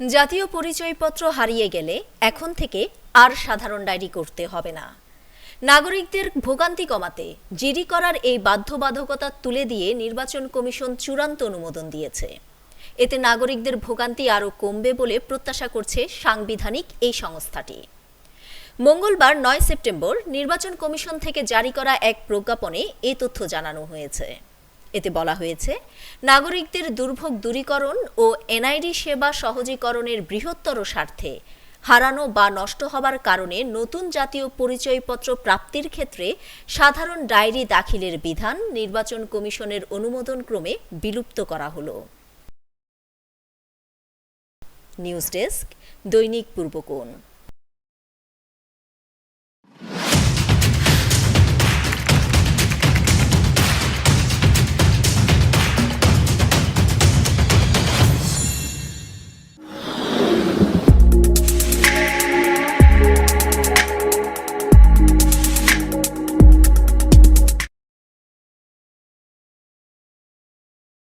জাতীয় পরিচয়পত্র হারিয়ে গেলে এখন থেকে আর সাধারণ ডায়েরি করতে হবে না। নাগরিকদের ভোগান্তি কমাতে জিডি করার এই বাধ্যবাধকতা তুলে দিয়ে নির্বাচন কমিশন চূড়ান্ত অনুমোদন দিয়েছে। এতে নাগরিকদের ভোগান্তি আরও কমবে বলে প্রত্যাশা করছে সাংবিধানিক এই সংস্থাটি। মঙ্গলবার নয় সেপ্টেম্বর নির্বাচন কমিশন থেকে জারি করা এক প্রজ্ঞাপনে এ তথ্য জানানো হয়েছে। এতে বলা হয়েছে, নাগরিকদের দুর্ভোগ দূরীকরণ ও এনআইডি সেবা সহজীকরণের বৃহত্তর স্বার্থে হারানো বা নষ্ট হবার কারণে নতুন জাতীয় পরিচয়পত্র প্রাপ্তির ক্ষেত্রে সাধারণ ডায়েরি দাখিলের বিধান নির্বাচন কমিশনের অনুমোদন ক্রমে বিলুপ্ত করা হলো। নিউজ ডেস্ক, দৈনিক পূর্বকোণ।